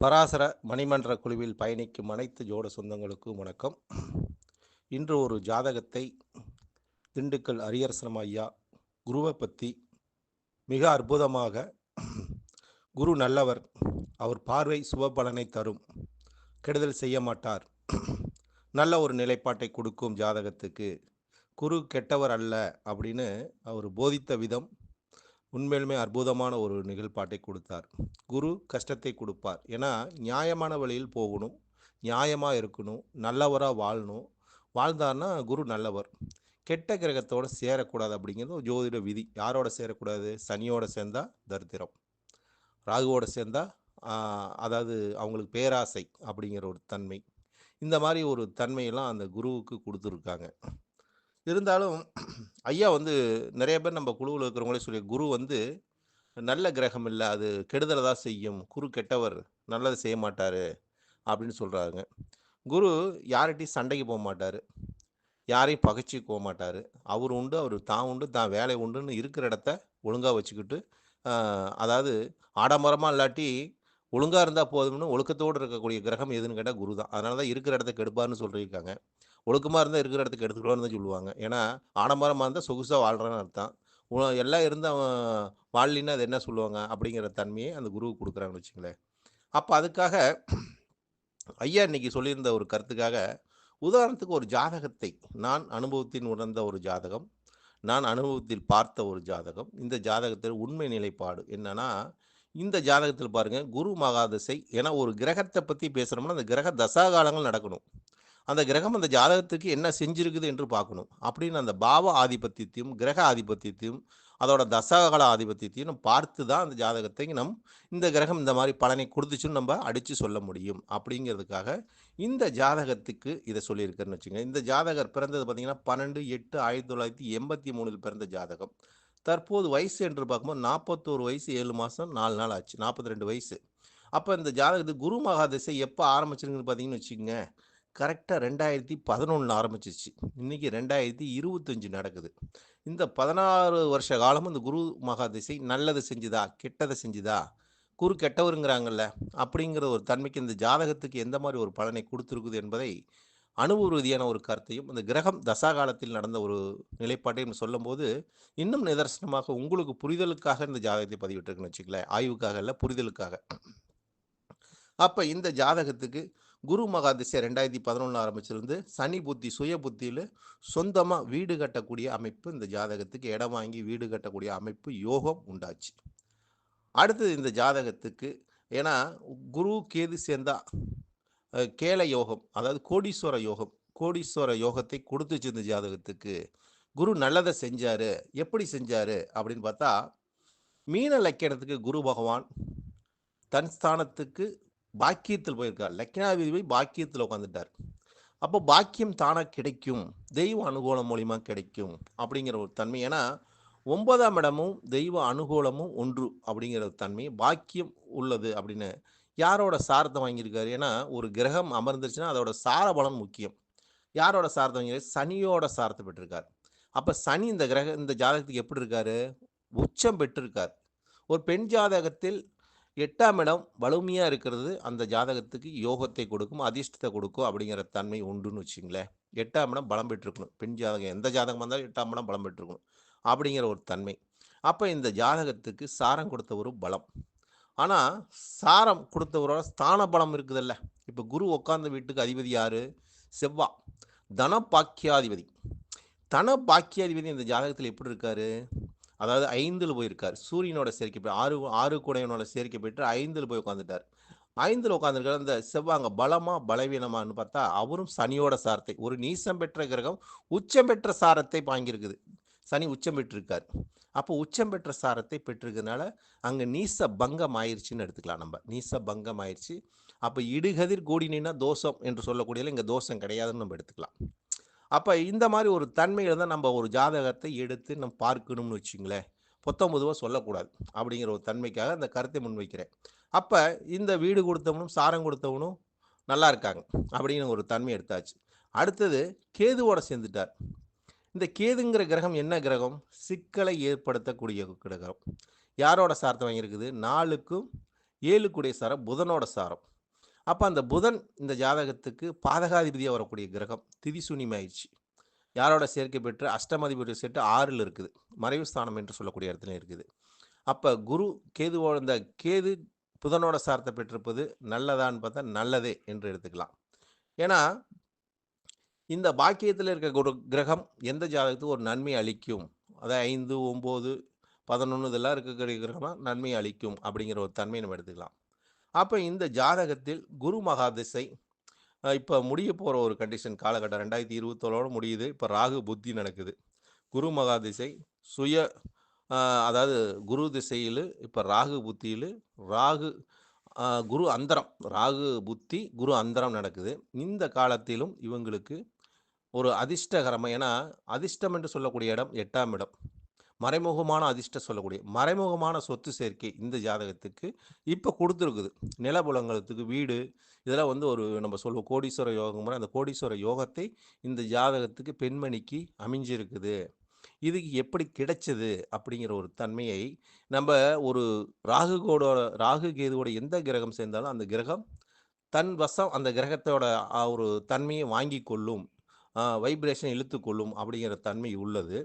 பராசர மணிமன்ற குழுவில் பயணிக்கும் அனைத்து ஜோட சொந்தங்களுக்கும் வணக்கம். இன்று ஒரு ஜாதகத்தை திண்டுக்கல் அரியரசனம் ஐயா குருவை பற்றி மிக அற்புதமாக குரு நல்லவர் அவர் பார்வை சுபபலனை தரும் கெடுதல் செய்ய மாட்டார். நல்ல ஒரு நிலைப்பாட்டை கொடுக்கும் ஜாதகத்துக்கு குரு கெட்டவர் அல்ல அப்படின்னு அவர் போதித்த விதம் உண்மையிலுமே அற்புதமான ஒரு நிகழ்பாட்டை கொடுத்தார். குரு கஷ்டத்தை கொடுப்பார். ஏன்னா நியாயமான வழியில் போகணும் நியாயமாக இருக்கணும் நல்லவராக வாழணும். வாழ்ந்தார்னா குரு நல்லவர். கெட்ட கிரகத்தோட சேரக்கூடாது அப்படிங்கிறது ஜோதிட விதி. யாரோட சேரக்கூடாது? சனியோட சேர்ந்தா தரித்திரம். ராகுவோட சேர்ந்தால் அதாவது அவங்களுக்கு பேராசை அப்படிங்கிற ஒரு தன்மை. இந்த மாதிரி ஒரு தன்மையெல்லாம் அந்த குருவுக்கு கொடுத்துருக்காங்க. இருந்தாலும் ஐயா வந்து நிறைய பேர் நம்ம குழுவில் இருக்கிறவங்களே சொல்லி குரு வந்து நல்ல கிரகம் இல்லை அது கெடுதலை தான் செய்யும். குரு கெட்டவர் நல்லதை செய்ய மாட்டார் அப்படின்னு சொல்கிறாங்க குரு யார்கிட்டையும் சண்டைக்கு போக மாட்டார். யாரையும் பகைச்சி போக மாட்டார். அவர் உண்டு அவர் தான் உண்டு தான் வேலை உண்டுன்னு இருக்கிற இடத்த ஒழுங்காக வச்சுக்கிட்டு அதாவது ஆடம்பரமாக இல்லாட்டி ஒழுங்காக இருந்தால் போதும்னு ஒழுக்கத்தோடு இருக்கக்கூடிய கிரகம் எதுன்னு கேட்டால் குரு தான். அதனால தான் இருக்கிற இடத்த கெடுப்பார்னு சொல்லியிருக்காங்க. ஒழுக்கமாக இருந்தால் இருக்கிற இடத்துக்கு எடுத்துக்கலாம்னு தான் சொல்லுவாங்க. ஏன்னா ஆடம்பரமாக இருந்தால் சொகுசாக வாழ்கிறேன்னு அர்த்தம். எல்லாம் இருந்து அவன் வாழலின்னா அது என்ன சொல்லுவாங்க? அப்படிங்கிற தன்மையை அந்த குருவுக்கு கொடுக்குறாங்கன்னு வச்சுங்களேன். அப்போ அதுக்காக ஐயா இன்னைக்கு சொல்லியிருந்த ஒரு கருத்துக்காக உதாரணத்துக்கு ஒரு ஜாதகத்தை நான் அனுபவத்தின் உணர்ந்த ஒரு ஜாதகம் நான் அனுபவத்தில் பார்த்த ஒரு ஜாதகம் இந்த ஜாதகத்தில் உண்மை நிலைப்பாடு என்னன்னா இந்த ஜாதகத்தில் பாருங்கள் குரு மகாதசை ஏன்னா ஒரு கிரகத்தை பற்றி பேசுகிறோம்னா அந்த கிரக தசாகாலங்கள் நடக்கணும். அந்த கிரகம் அந்த ஜாதகத்துக்கு என்ன செஞ்சிருக்குது என்று பார்க்கணும். அப்படின்னு அந்த பாவ ஆதிபத்தியத்தையும் கிரக ஆதிபத்தியத்தையும் அதோட தசாகால ஆதிபத்தியத்தையும் பார்த்து தான் அந்த ஜாதகத்தை நம் இந்த கிரகம் இந்த மாதிரி பலனை கொடுத்துச்சுன்னு நம்ம அடித்து சொல்ல முடியும். அப்படிங்கிறதுக்காக இந்த ஜாதகத்துக்கு இதை சொல்லியிருக்கேன்னு வச்சுங்க இந்த ஜாதகர் பிறந்தது பார்த்தீங்கன்னா பன்னெண்டு எட்டு ஆயிரத்தி தொள்ளாயிரத்தி எண்பத்தி மூணில் பிறந்த ஜாதகம். தற்போது வயசு என்று பார்க்கும்போது நாற்பத்தோரு வயசு ஏழு மாதம் நாலு நாள் ஆச்சு. நாற்பத்தி ரெண்டு வயசு. அப்போ இந்த ஜாதகத்துக்கு குரு மகாதிசை எப்போ ஆரம்பிச்சிருக்குன்னு பார்த்தீங்கன்னு வச்சுக்கோங்க. கரெக்டாக ரெண்டாயிரத்தி பதினொன்று ஆரம்பிச்சிச்சு இன்றைக்கி ரெண்டாயிரத்தி இருபத்தஞ்சு நடக்குது. இந்த பதினாறு வருஷ காலமும் இந்த குரு மகாதிசை நல்லதை செஞ்சுதா கெட்டதை செஞ்சுதா குரு கெட்டவருங்கிறாங்கல்ல அப்படிங்கிற ஒரு தன்மைக்கு இந்த ஜாதகத்துக்கு எந்த மாதிரி ஒரு பலனை கொடுத்துருக்குது என்பதை அனுபவ ரீதியான ஒரு கருத்தையும் இந்த கிரகம் தசா காலத்தில் நடந்த ஒரு நிலைப்பாட்டையும் சொல்லும்போது இன்னும் நிதர்சனமாக உங்களுக்கு புரிதலுக்காக இந்த ஜாதகத்தை பதிவிட்டிருக்குன்னு வச்சுக்கல ஆய்வுக்காக இல்லை புரிதலுக்காக. அப்போ இந்த ஜாதகத்துக்கு குரு மகாதிசை ரெண்டாயிரத்தி பதினொன்று ஆரம்பிச்சிருந்து சனி புத்தி சுய புத்தியில் சொந்தமாக வீடு கட்டக்கூடிய அமைப்பு இந்த ஜாதகத்துக்கு. இடம் வாங்கி வீடு கட்டக்கூடிய அமைப்பு யோகம் உண்டாச்சு. அடுத்தது இந்த ஜாதகத்துக்கு ஏன்னா குரு கேது சேர்ந்தா கேல யோகம் அதாவது கோடீஸ்வர யோகம் கோடீஸ்வர யோகத்தை கொடுத்துச்சு இந்த ஜாதகத்துக்கு. குரு நல்லதை செஞ்சார் எப்படி செஞ்சார் அப்படின்னு பார்த்தா மீன லக்கணத்துக்கு குரு பகவான் தன் ஸ்தானத்துக்கு பாக்கியத்தில் போயிருக்கார். லக்னாதிபதி போய் பாக்கியத்தில் உட்காந்துட்டார் அப்போ பாக்கியம் தானாக கிடைக்கும். தெய்வ அனுகூலம் மூலிமா கிடைக்கும் அப்படிங்கிற ஒரு தன்மை. ஏன்னா ஒன்பதாம் இடமும் தெய்வ அனுகூலமும் ஒன்று அப்படிங்கிற ஒரு தன்மை. பாக்கியம் உள்ளது அப்படின்னு யாரோட சாரத்தை வாங்கியிருக்காரு? ஏன்னா ஒரு கிரகம் அமர்ந்துருச்சுன்னா அதோட சார பலம் முக்கியம். யாரோட சாரத்தை வாங்கியிருக்காரு? சனியோட சாரத்தை பெற்றிருக்கார். அப்போ சனி இந்த கிரக இந்த ஜாதகத்துக்கு எப்படி இருக்காரு? உச்சம் பெற்றிருக்கார். ஒரு பெண் ஜாதகத்தில் எட்டாம் இடம் வலிமையாக இருக்கிறது. அந்த ஜாதகத்துக்கு யோகத்தை கொடுக்கும் அதிர்ஷ்டத்தை கொடுக்கும் அப்படிங்கிற தன்மை உண்டுன்னு வச்சுங்களேன் எட்டாம் இடம் பலம் பெற்றிருக்கணும். பெண் ஜாதகம் எந்த ஜாதகமாக இருந்தாலும் எட்டாம் இடம் பலம் பெற்றிருக்கணும் அப்படிங்கிற ஒரு தன்மை. அப்போ இந்த ஜாதகத்துக்கு சாரம் கொடுத்த ஒரு பலம். ஆனால் சாரம் கொடுத்தவரோட ஸ்தான பலம் இருக்குதுல்ல. இப்போ குரு உட்கார்ந்த வீட்டுக்கு அதிபதி யார்? செவ்வா. தன பாக்கியாதிபதி தன பாக்கியாதிபதி இந்த ஜாதகத்தில் எப்படி இருக்காரு? அதாவது ஐந்தில் போயிருக்கார். சூரியனோட சேர்க்கை போய் ஆறு ஆறு கூடையனோட சேர்க்கை போயிட்டு ஐந்தில் போய் உட்காந்துட்டார் ஐந்தில் உட்காந்துருக்கிற அந்த செவ்வாங்க பலமா பலவீனமானு பார்த்தா அவரும் சனியோட சாரத்தை ஒரு நீசம் பெற்ற கிரகம் உச்சம் பெற்ற சாரத்தை வாங்கியிருக்குது. சனி உச்சம் பெற்றிருக்கார். அப்போ உச்சம் பெற்ற சாரத்தை பெற்றிருக்கிறதுனால அங்கே நீச பங்கம் ஆயிடுச்சுன்னு எடுத்துக்கலாம் நம்ம. நீச பங்கம் ஆயிடுச்சு அப்போ இடுகதிர் கூடினா தோஷம் என்று சொல்லக்கூடியதில் இங்கே தோஷம் கிடையாதுன்னு நம்ம எடுத்துக்கலாம். அப்போ இந்த மாதிரி ஒரு தன்மையில் தான் நம்ம ஒரு ஜாதகத்தை எடுத்து நம்ம பார்க்கணும்னு வச்சுங்களேன். பொத்தம் பொதுவாக சொல்லக்கூடாது அப்படிங்கிற ஒரு தன்மைக்காக அந்த கருத்தை முன்வைக்கிறேன். அப்போ இந்த வீடு கொடுத்தவனும் சாரம் கொடுத்தவனும் நல்லா இருக்காங்க அப்படிங்கிற ஒரு தன்மை எடுத்தாச்சு. அடுத்தது கேதுவோட சேர்ந்துட்டார். இந்த கேதுங்கிற கிரகம் என்ன கிரகம்? சிக்கலை ஏற்படுத்தக்கூடிய கிரகம். யாரோட சார்த்தம் வாங்கியிருக்குது? நாலுக்கும் ஏழுக்குடைய சாரம் புதனோட சாரம். அப்போ அந்த புதன் இந்த ஜாதகத்துக்கு பாதகாதிபதியாக வரக்கூடிய கிரகம் திதிசூனியமாயிடுச்சு யாரோட சேர்க்கை பெற்று அஷ்டமதிபதி செட்டு ஆறில் இருக்குது. மறைவு ஸ்தானம் என்று சொல்லக்கூடிய இடத்துல இருக்குது. அப்போ குரு கேதுவோட இந்த கேது புதனோட சார்த்தை பெற்றிருப்பது நல்லதான்னு பார்த்தா நல்லதே என்று எடுத்துக்கலாம். ஏன்னா இந்த பாக்கியத்தில் இருக்க ஒரு கிரகம் எந்த ஜாதகத்துக்கு ஒரு நன்மை அளிக்கும். அதாவது ஐந்து ஒம்பது பதினொன்று இதெல்லாம் இருக்கக்கூடிய கிரகமாக நன்மை அளிக்கும் அப்படிங்கிற ஒரு தன்மையை நம்ம எடுத்துக்கலாம். அப்போ இந்த ஜாதகத்தில் குரு மகாதிசை இப்போ முடிய போகிற ஒரு கண்டிஷன் காலகட்டம் ரெண்டாயிரத்தி இருபத்தோளோடு முடியுது. இப்போ ராகு புத்தி நடக்குது. குரு மகாதிசை சுய அதாவது குரு திசையில் இப்போ ராகு புத்தியில் ராகு குரு அந்தரம் ராகு புத்தி குரு அந்தரம் நடக்குது. இந்த காலத்திலும் இவங்களுக்கு ஒரு அதிர்ஷ்டகரமாக ஏன்னா அதிர்ஷ்டம் என்று சொல்லக்கூடிய இடம் எட்டாம் இடம். மறைமுகமான அதிர்ஷ்டம் சொல்லக்கூடிய மறைமுகமான சொத்து சேர்க்கை இந்த ஜாதகத்துக்கு இப்போ கொடுத்துருக்குது. நிலபுலங்களுக்கு வீடு இதெல்லாம் வந்து ஒரு நம்ம சொல்லுவோம் கோடீஸ்வர யோகம் முறை அந்த கோடீஸ்வர யோகத்தை இந்த ஜாதகத்துக்கு பெண்மணிக்கு அமைஞ்சிருக்குது. இதுக்கு எப்படி கிடைச்சது அப்படிங்கிற ஒரு தன்மையை நம்ம ஒரு ராகுகோட ராகு கேதுவோட எந்த கிரகம் சேர்ந்தாலும் அந்த கிரகம் தன் வசம் அந்த கிரகத்தோட ஆ, ஒரு தன்மையை வாங்கி கொள்ளும் வைப்ரேஷன் இழுத்து கொள்ளும் அப்படிங்கிற தன்மை உள்ளது.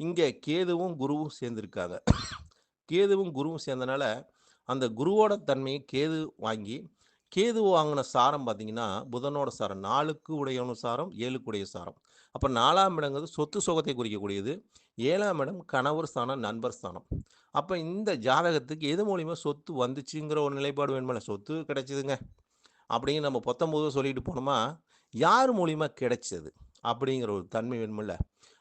இங்கே கேதுவும் குருவும் சேர்ந்திருக்காங்க. கேதுவும் குருவும் சேர்ந்தனால அந்த குருவோட தன்மையை கேது வாங்கி கேது வாங்கின சாரம் பார்த்தீங்கன்னா புதனோட சாரம் நாலுக்கு உடையவனு சாரம் ஏழுக்கு உடைய சாரம். அப்போ நாலாம் இடங்கிறது சொத்து சுகத்தை குறிக்கக்கூடியது. ஏழாம் இடம் கணவர் ஸ்தானம் நண்பர் ஸ்தானம். அப்போ இந்த ஜாதகத்துக்கு எது மூலியமாக சொத்து வந்துச்சுங்கிற ஒரு நிலைப்பாடு வேணுமில்ல. சொத்து கிடைச்சிதுங்க. அப்படின்னு நம்ம பத்தொம்போது சொல்லிட்டு போனோமா யார் மூலியமாக கிடைச்சது? அப்படிங்கிற ஒரு தன்மை வேணுமில்ல.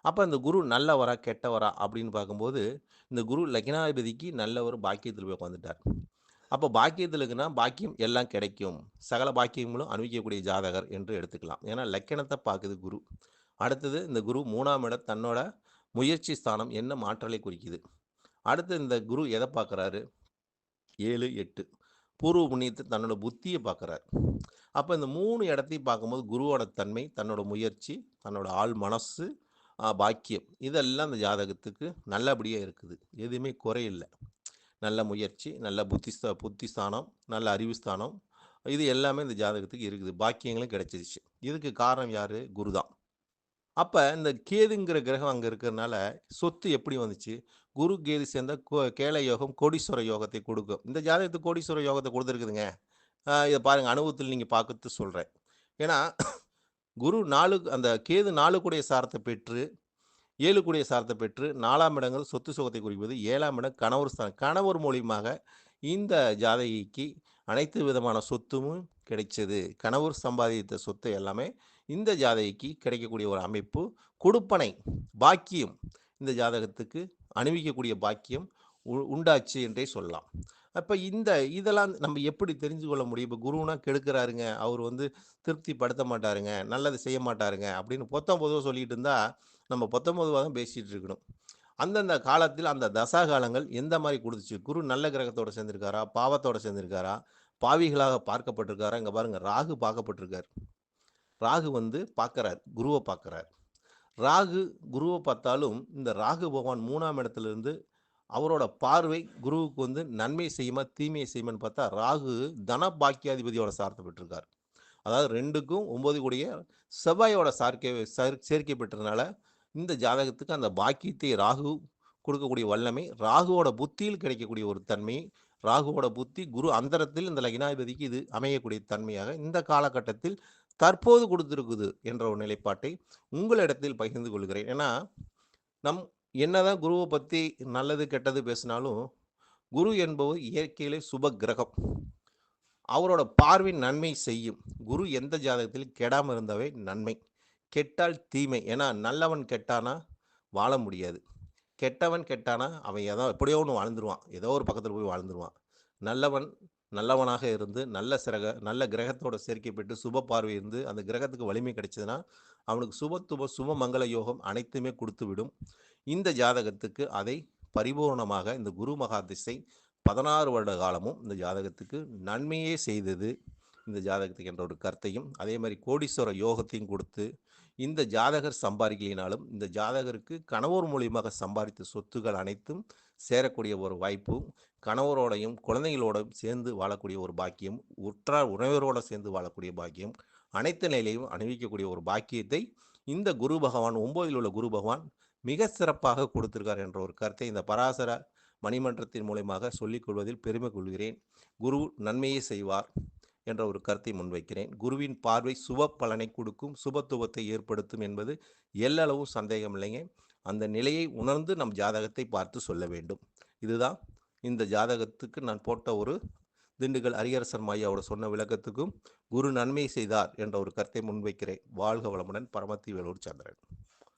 அப்போ இந்த குரு நல்லவரா கெட்டவரா அப்படின்னு பார்க்கும்போது இந்த குரு லக்னாதிபதிக்கு நல்ல ஒரு பாக்கியத்தில் போய் உட்காந்துட்டார் அப்போ பாக்கியத்தில் இருக்குன்னா பாக்கியம் எல்லாம் கிடைக்கும். சகல பாக்கியங்களும் அனுபவிக்கக்கூடிய ஜாதகர் என்று எடுத்துக்கலாம். ஏன்னா லக்கணத்தை பார்க்குது குரு. அடுத்தது இந்த குரு மூணாம் இடம் தன்னோட முயற்சி ஸ்தானம் என்ன மாற்றலை குறிக்குது. அடுத்து இந்த குரு எதை பார்க்குறாரு? ஏழு எட்டு. பூர்வ புண்ணியத்தை தன்னோட புத்தியை பார்க்குறாரு. அப்போ இந்த மூணு இடத்தையும் பார்க்கும்போது குருவோட தன்மை தன்னோட முயற்சி தன்னோட ஆள் மனசு பாக்கியம். இதெல்லாம் அந்த ஜாதகத்துக்கு நல்லபடியாக இருக்குது. எதுவுமே குறையில்லை. நல்ல முயற்சி நல்ல புத்திஸ்த புத்திஸ்தானம் நல்ல அறிவுஸ்தானம். இது எல்லாமே இந்த ஜாதகத்துக்கு இருக்குது. பாக்கியங்களும் கிடைச்சிருச்சு. இதுக்கு காரணம் யார்? குரு தான். அப்போ இந்த கேதுங்கிற கிரகம் அங்கே இருக்கிறதுனால சொத்து எப்படி வந்துச்சு? குரு கேது சேர்ந்த கோ- கேள யோகம் கோடீஸ்வர யோகத்தை கொடுக்கும். இந்த ஜாதகத்துக்கு கோடீஸ்வர யோகத்தை கொடுத்துருக்குதுங்க. இதை பாருங்கள் அனுபவத்தில் நீங்கள் பார்க்கறது சொல்கிறேன் ஏன்னா குரு நாலு அந்த கேது நாலு கூடிய சாரத்தை பெற்று ஏழு கூடிய சாரத்தை பெற்று நாலாம் இடங்கள் சொத்து சுகத்தை குறிப்பது ஏழாம் இடம் கணவர் ஸ்தானம். கணவர் மூலியமாக இந்த ஜாதகிக்கு அனைத்து விதமான சொத்தும் கிடைச்சது. கணவர் சம்பாதித்த சொத்து எல்லாமே இந்த ஜாதகிக்கு கிடைக்கக்கூடிய ஒரு அமைப்பு. கொடுப்பனை பாக்கியம் இந்த ஜாதகத்துக்கு அணிவிக்கக்கூடிய பாக்கியம் உ- உண்டாச்சு என்றே சொல்லலாம். அப்போ இந்த இதெல்லாம் நம்ம எப்படி தெரிஞ்சு கொள்ள முடியும்? இப்போ குருனா கெடுக்கிறாருங்க. அவர் வந்து திருப்தி படுத்த மாட்டாருங்க. நல்லது செய்ய மாட்டாருங்க அப்படின்னு பொத்தம் பொதுவாக சொல்லிட்டு இருந்தா நம்ம பொத்தம்பதுவாக தான் பேசிகிட்டு இருக்கணும். அந்தந்த காலத்தில் அந்த தசா காலங்கள் எந்த மாதிரி கொடுத்துச்சு குரு நல்ல கிரகத்தோட சேர்ந்திருக்காரா? பாவத்தோட சேர்ந்திருக்காரா? பாவிகளாக பார்க்கப்பட்டிருக்காரா? இங்கே பாருங்க ராகு பார்க்கப்பட்டிருக்கார். ராகு வந்து பார்க்குறார். குருவை பார்க்குறார். ராகு குருவை பார்த்தாலும் இந்த ராகு பகவான் மூணாம் இடத்துல இருந்து அவரோட பார்வை குருவுக்கு வந்து நன்மை செய்யுமா தீமையை செய்யுமான்னு பார்த்தா ராகு தன பாக்கியாதிபதியோட சார்த்த பெற்றிருக்கார். அதாவது ரெண்டுக்கும் ஒம்பது கூடிய செவ்வாயோட சார்க்கை சார் சேர்க்கை பெற்றதுனால இந்த ஜாதகத்துக்கு அந்த பாக்கியத்தை ராகு கொடுக்கக்கூடிய வல்லமை ராகுவோட புத்தியில் கிடைக்கக்கூடிய ஒரு தன்மை ராகுவோட புத்தி குரு அந்தரத்தில் இந்த லக்னாதிபதிக்கு இது அமையக்கூடிய தன்மையாக இந்த காலகட்டத்தில் தற்போது கொடுத்திருக்குது என்ற ஒரு நிலைப்பாட்டை உங்களிடத்தில் பகிர்ந்து கொள்கிறேன். ஏன்னா நம் என்னதான் குருவை பற்றி நல்லது கெட்டது பேசினாலும் குரு என்பவர் இயற்கையிலே சுப கிரகம். அவரோட பார்வை நன்மை செய்யும். குரு எந்த ஜாதகத்தில் கெடாமல் இருந்தவை நன்மை. கெட்டால் தீமை. ஏன்னா நல்லவன் கெட்டானா வாழ முடியாது. கெட்டவன் கெட்டானா அவன் ஏதோ எப்படியோ ஒன்று வாழ்ந்துருவான். ஏதோ ஒரு பக்கத்தில் போய் வாழ்ந்துருவான். நல்லவன் நல்லவனாக இருந்து நல்ல சிறக நல்ல கிரகத்தோட சேர்க்கை பெற்று சுப பார்வை இருந்து அந்த கிரகத்துக்கு வலிமை கிடைச்சதுன்னா அவனுக்கு சுபத்துப சுப மங்கள யோகம் அனைத்துமே கொடுத்து விடும் இந்த ஜாதகத்துக்கு அதை பரிபூர்ணமாக இந்த குரு மகாதிசை பதினாறு வருட காலமும் இந்த ஜாதகத்துக்கு நன்மையே செய்தது. இந்த ஜாதகத்துக்கு என்ற ஒரு கருத்தையும் அதே மாதிரி கோடீஸ்வர யோகத்தையும் கொடுத்து இந்த ஜாதகர் சம்பாதிக்கலினாலும் இந்த ஜாதகருக்கு கணவர் மூலியமாக சம்பாதித்த சொத்துக்கள் அனைத்தும் சேரக்கூடிய ஒரு வாய்ப்பும் கணவரோடையும் குழந்தைகளோடும் சேர்ந்து வாழக்கூடிய ஒரு பாக்கியம் உற்றார் உறவினரோட சேர்ந்து வாழக்கூடிய பாக்கியம் அனைத்து நிலையிலையும் அணிவிக்கக்கூடிய ஒரு பாக்கியத்தை இந்த குரு பகவான் ஒம்போதில் உள்ள குரு பகவான் மிக சிறப்பாக கொடுத்திருக்கார் என்ற ஒரு கருத்தை இந்த பராசர மணிமன்றத்தின் மூலயமாக சொல்லிக் கொள்வதில் பெருமை கொள்கிறேன். குரு நன்மையை செய்வார் என்ற ஒரு கருத்தை முன்வைக்கிறேன். குருவின் பார்வை சுப பலனை கொடுக்கும் சுபத்துவத்தை ஏற்படுத்தும் என்பது எல்லளவும் சந்தேகம் இல்லைங்க அந்த நிலையை உணர்ந்து நம் ஜாதகத்தை பார்த்து சொல்ல வேண்டும். இதுதான் இந்த ஜாதகத்துக்கு நான் போட்ட ஒரு திண்டுக்கல் அரியரசன் மாயாவோட சொன்ன விளக்கத்துக்கும் குரு நன்மை செய்தார் என்ற ஒரு கருத்தை முன்வைக்கிறேன். வாழ்க வளமுடன் பரமத்தி வேலூர் சந்திரன்.